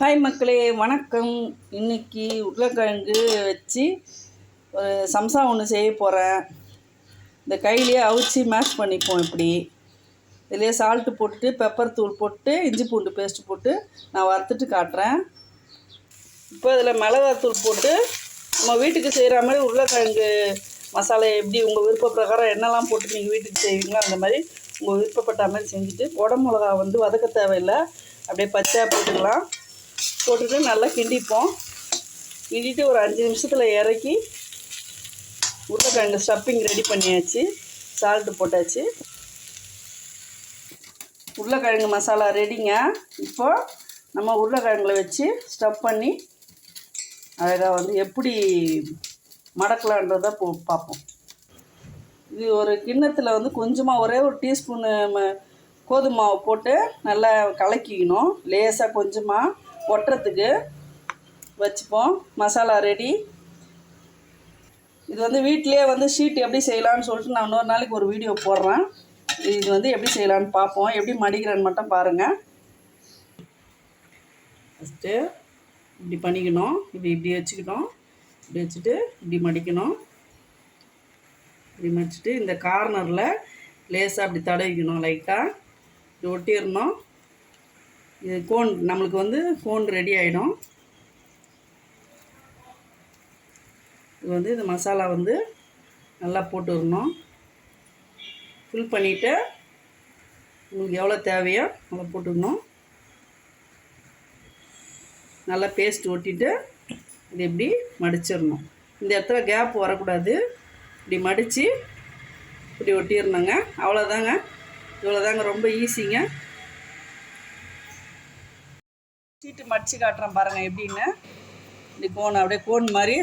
Hi மக்களே. வணக்கம். இன்னைக்கு உருளைக்கிழங்கு வச்சு ஒரு சம்சா ஒன்று செய்ய போகிறேன் இந்த கையிலேயே அவிச்சு மேஷ் பண்ணிப்போம் இப்படி. இதிலேயே சால்ட்டு போட்டு பெப்பர் தூள் போட்டு இஞ்சி பூண்டு பேஸ்ட் போட்டு நான் வறுத்துட்டு காட்டுறேன். இப்போ இதில் மிளகாத்தூள் போட்டு நம்ம வீட்டுக்கு செய்கிற மாதிரி உருளைக்கிழங்கு மசாலா எப்படி உங்கள் விருப்ப பிரகாரம் என்னெல்லாம் போட்டு நீங்கள் வீட்டுக்கு செய்வீங்களோ அந்த மாதிரி உங்கள் விருப்பப்பட்ட மாதிரி செஞ்சுட்டு உடம்பு மிளகா வந்து வதக்க தேவையில்லை. அப்படியே பச்சையாக போட்டுக்கலாம். போட்டுட்டு நல்லா கிண்டிப்போம். கிண்டிட்டு ஒரு அஞ்சு நிமிஷத்தில் இறக்கி உருளைக்கிழங்கு ஸ்டப்பிங் ரெடி பண்ணியாச்சு. சால்ட்டு போட்டாச்சு. உருளைக்கிழங்கு மசாலா ரெடிங்க இப்போ நம்ம உருளைக்கிழங்குல வச்சு ஸ்டப் பண்ணி அழகாக வந்து எப்படி மடக்கலான்றதை போ பார்ப்போம். இது ஒரு கிண்ணத்தில் வந்து கொஞ்சமாக ஒரே ஒரு டீஸ்பூனு ம போட்டு நல்லா கலக்கிக்கணும். லேசாக கொஞ்சமாக ஒட்டுறதுக்கு வச்சுப்போம். மசாலா ரெடி இது வந்து வீட்டிலேயே வந்து ஷீட் எப்படி செய்யலாம்னு சொல்லிட்டு நான் இன்னொரு நாளைக்கு ஒரு வீடியோ போடுறேன். இது வந்து எப்படி செய்யலான்னு பார்ப்போம். எப்படி மடிக்கிறேன்னு மட்டும் பாருங்கள் ஃபஸ்ட்டு இப்படி பண்ணிக்கணும். இப்படி இப்படி வச்சுக்கணும். இப்படி வச்சுட்டு இப்படி மடிக்கணும். இப்படி மடிச்சுட்டு இந்த கார்னரில் லேசாக அப்படி தடவிக்கணும் லைட்டாக இப்படி ஒட்டிடணும். இது கோன் நம்மளுக்கு வந்து கோன் ரெடி ஆகிடும் இது வந்து இந்த மசாலா வந்து நல்லா போட்டுடணும். ஃபில் பண்ணிவிட்டு உங்களுக்கு எவ்வளோ தேவையோ அதை போட்டுக்கணும் நல்லா பேஸ்ட் ஒட்டிட்டு இது இப்படி மடிச்சிடணும். இந்த இடத்துல கேப் வரக்கூடாது. இப்படி மடித்து இப்படி ஒட்டிடணுங்க. அவ்வளோதாங்க இவ்வளோதாங்க ரொம்ப ஈஸிங்க சீட்டு மடித்து காட்டுறேன் பாருங்கள் எப்படின்னு. இப்படி கோன் அப்படியே கோன் மாதிரி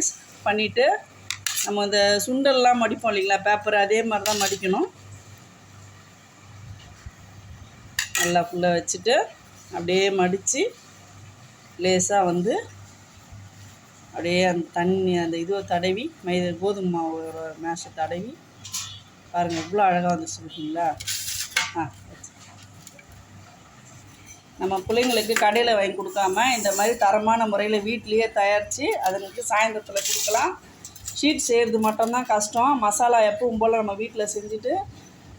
பண்ணிவிட்டு நம்ம இந்த சுண்டல்லாம் மடிப்போம் இல்லைங்களா பேப்பர் அதே மாதிரி தான் மடிக்கணும். நல்லா ஃபுல்லாக வச்சுட்டு அப்படியே மடித்து லேசாக வந்து அப்படியே அந்த தண்ணி அந்த இதுவை தடவி மைத கோதுமை மாவோட மேஷை தடவி பாருங்கள் இவ்வளோ அழகாக வந்து சொல்லிட்டீங்களா ஆ. நம்ம பிள்ளைங்களுக்கு கடையில் வாங்கி கொடுக்காம இந்த மாதிரி தரமான முறையில் வீட்லேயே தயாரித்து அதுங்களுக்கு சாயந்தரத்தில் கொடுக்கலாம். ஷீட் செய்கிறது மட்டும்தான் கஷ்டம். மசாலா எப்பவும் போல் நம்ம வீட்டில் செஞ்சுட்டு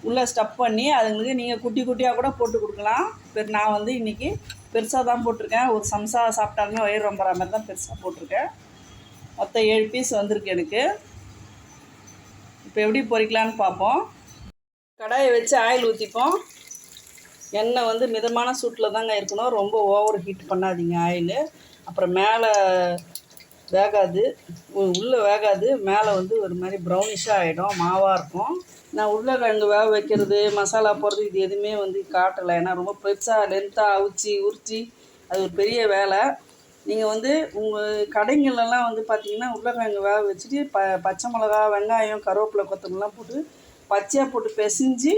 உள்ளே ஸ்டப் பண்ணி அதுங்களுக்கு நீங்கள் குட்டி குட்டியாக கூட போட்டு கொடுக்கலாம். பெரு நான் வந்து இன்றைக்கி பெருசாக தான் போட்டிருக்கேன். ஒரு சம்சா சாப்பிட்டாலுமே வயிறு ரொம்பற மாதிரி தான் பெருசாக போட்டிருக்கேன். மொத்தம் ஏழு பீஸ் வந்திருக்கு எனக்கு. இப்போ எப்படி பொறிக்கலான்னு பார்ப்போம். கடாயை வச்சு ஆயில் ஊற்றிப்போம் எண்ணெய் வந்து மிதமான சூட்டில் தாங்க இருக்கணும். ரொம்ப ஓவர் ஹீட் பண்ணாதீங்க ஆயில் அப்புறம் மேலே வேகாது. உள்ளே வேகாது. மேலே வந்து ஒரு மாதிரி ப்ரௌனிஷாக ஆகிடும் மாவாக இருக்கும். நான் உருளைக்கிழங்கு வேக வைக்கிறது மசாலா போடுறது இது எதுவுமே வந்து காட்டலை. ஏன்னா ரொம்ப பெருசாக லென்த்தாக அவிச்சி உரிச்சி அது ஒரு பெரிய வேலை. நீங்கள் வந்து உங்கள் கடைங்களெல்லாம் வந்து பார்த்தீங்கன்னா உருளைக்கிழங்கு வேக வச்சுட்டு ப பச்சை மிளகா வெங்காயம் கருவேப்பிலை கொத்தமல்லாம் போட்டு பச்சையாக போட்டு பிசைஞ்சு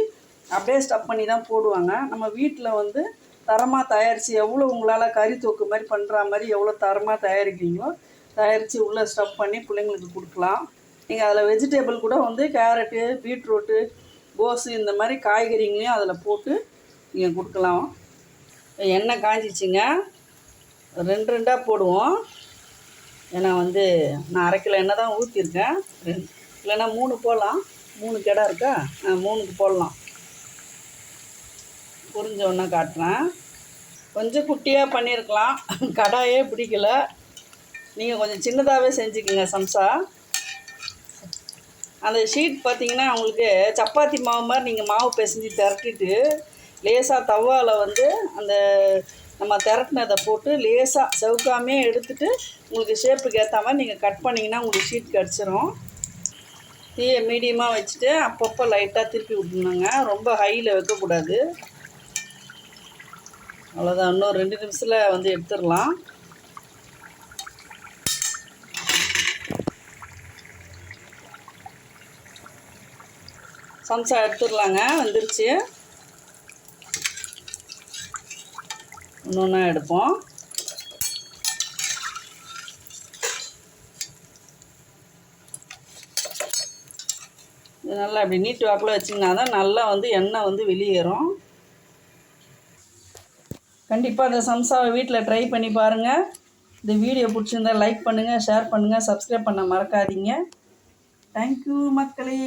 அப்படியே ஸ்டப் பண்ணி தான் போடுவாங்க. நம்ம வீட்டில் வந்து தரமாக தயாரித்து எவ்வளோ உங்களால் கறி தொக்கு மாதிரி பண்ணுற மாதிரி எவ்வளோ தரமாக தயாரிக்கிறீங்களோ தயாரித்து உள்ளே ஸ்டப் பண்ணி பிள்ளைங்களுக்கு கொடுக்கலாம். நீங்கள் அதில் வெஜிடேபிள் கூட வந்து கேரட்டு பீட்ரூட்டு கோஸு இந்த மாதிரி காய்கறிங்களையும் அதில் போட்டு நீங்கள் கொடுக்கலாம். எண்ணெய் காய்ச்சிச்சிங்க ரெண்டு ரெண்டாக போடுவோம். ஏன்னா வந்து நான் அரை கிலோ எண்ணெய் தான் ஊற்றிருக்கேன் ரெண்டு இல்லைன்னா மூணு போடலாம். மூணு கிடா இருக்கா? மூணுக்கு போடலாம். புரிஞ்ச உடனே காட்டுறேன். கொஞ்சம் குட்டியாக பண்ணியிருக்கலாம் கடாயே பிடிக்கல. நீங்கள் கொஞ்சம் சின்னதாகவே செஞ்சுக்கோங்க சம்சா. அந்த ஷீட் பார்த்தீங்கன்னா உங்களுக்கு சப்பாத்தி மாவு மாதிரி நீங்கள் மாவு பிசைஞ்சு திரட்டிட்டு லேசாக தவாவில் வந்து அந்த நம்ம திரட்டினதை போட்டு லேசாக செவுக்காமே எடுத்துட்டு உங்களுக்கு ஷேப்புக்கு ஏற்ற மாதிரி நீங்கள் கட் பண்ணிங்கன்னா உங்களுக்கு ஷீட் கிடச்சிரும். தீயை மீடியமாக வச்சுட்டு அப்பப்போ லைட்டாக திருப்பி விட்டுணுங்க ரொம்ப ஹையில் வைக்கக்கூடாது. அவ்வளோதான் இன்னும் ரெண்டு நிமிஷத்தில் வந்து எடுத்துடலாம். சம்சா எடுத்துடலாங்க வந்துருச்சு. ஒன்று ஒன்றா எடுப்போம். இது நல்லா அப்படி நீட்டு வாக்கில் வச்சிங்கன்னா தான் நல்லா வந்து எண்ணெய் வந்து வெளியேறும். கண்டிப்பாக அந்த சம்சாவை வீட்டில் ட்ரை பண்ணி பாருங்கள் இந்த வீடியோ பிடிச்சிருந்தா லைக் பண்ணுங்கள் ஷேர் பண்ணுங்கள் சப்ஸ்கிரைப் பண்ண மறக்காதீங்க. தேங்க்யூ மக்களே.